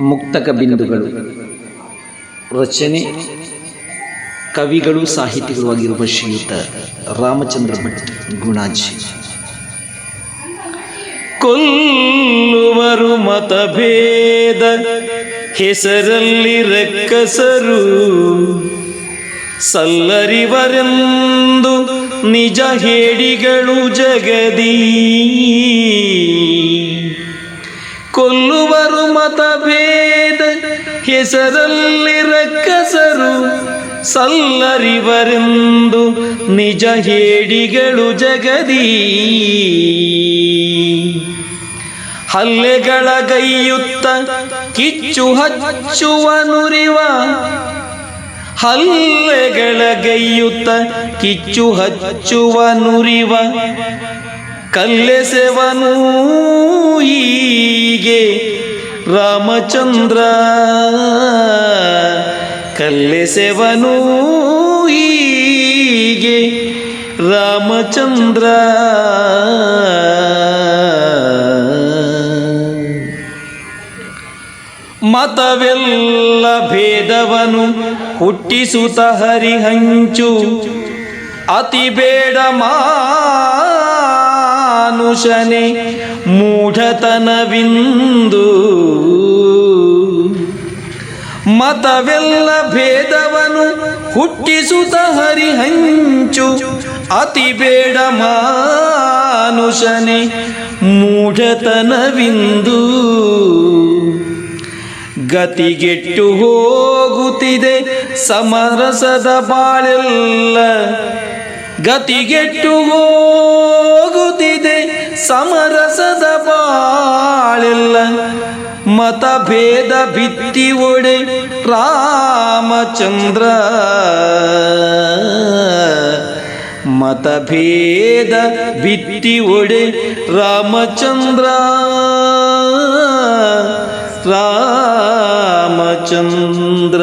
ಮುಕ್ತಕ ಬಿಂದುಗಳು. ರಚನೆ, ಕವಿಗಳು, ಸಾಹಿತಿಗಳು ಆಗಿರುವ ಶ್ರೀಯುತ ರಾಮಚಂದ್ರ ಭಟ್ ಗುಣಾಜಿ. ಕೊಲ್ಲುವರು ಮತಭೇದ, ಹೆಸರಲ್ಲಿ ರಕ್ಕಸರು. ಸಲ್ಲರಿವರೆಂದು ನಿಜ ಹೇಡಿಗಳು ಜಗದೀ. ಕೊಲ್ಲುವರು ಮತಭೇದ ಹೆಸರಲ್ಲಿ ರಕ್ಕಸರು ಸಲ್ಲರಿವರೆಂದು ನಿಜ ಹೇಡಿಗಳು ಜಗದೀ. ಹಲ್ಲೆಗಳ ಗೈಯುತ್ತ ಕಿಚ್ಚು ಹಚ್ಚುವ ನುರಿವ. ಹಲ್ಲೆಗಳ ಗೈಯುತ್ತ ಕಿಚ್ಚು ಹಚ್ಚುವ ನುರಿವ. ಕಲ್ಲೆಸೆವನು ಈಗೆ ರಾಮಚಂದ್ರ. ಕಲ್ಲೆಸೆವನು ಈಗೆ ರಾಮಚಂದ್ರ. ಮತವೆಲ್ಲ ಭೇದವನು ಹುಟ್ಟಿಸುತ್ತ ಹರಿಹಂಚು. ಅತಿ ಬೇಡ ಮಾನುಷನೆ ಮೂಢತನವಿಂದು ಮತವೆಲ್ಲ ಭೇದವನು ಹುಟ್ಟಿಸುತ್ತ ಹರಿಹಂಚು ಅತಿ ಬೇಡ ಮಾನುಷನೆ ಮೂಢತನವಿಂದು ಗತಿಗೆಟ್ಟು ಹೋಗುತ್ತಿದೆ ಸಮರಸದ ಬಾಳೆಲ್ಲ ಗತಿಗೆಟ್ಟು ಹೋಗುತ್ತಿದೆ ಸಮರಸದ ಬಾಳೆಲ್ಲ ಮತಭೇದ ಬಿತ್ತಿ ಒಡೆ ರಾಮಚಂದ್ರ. ಮತಭೇದ ಬಿತ್ತಿ ಒಡೆ ರಾಮಚಂದ್ರ. ರಾಮಚಂದ್ರ.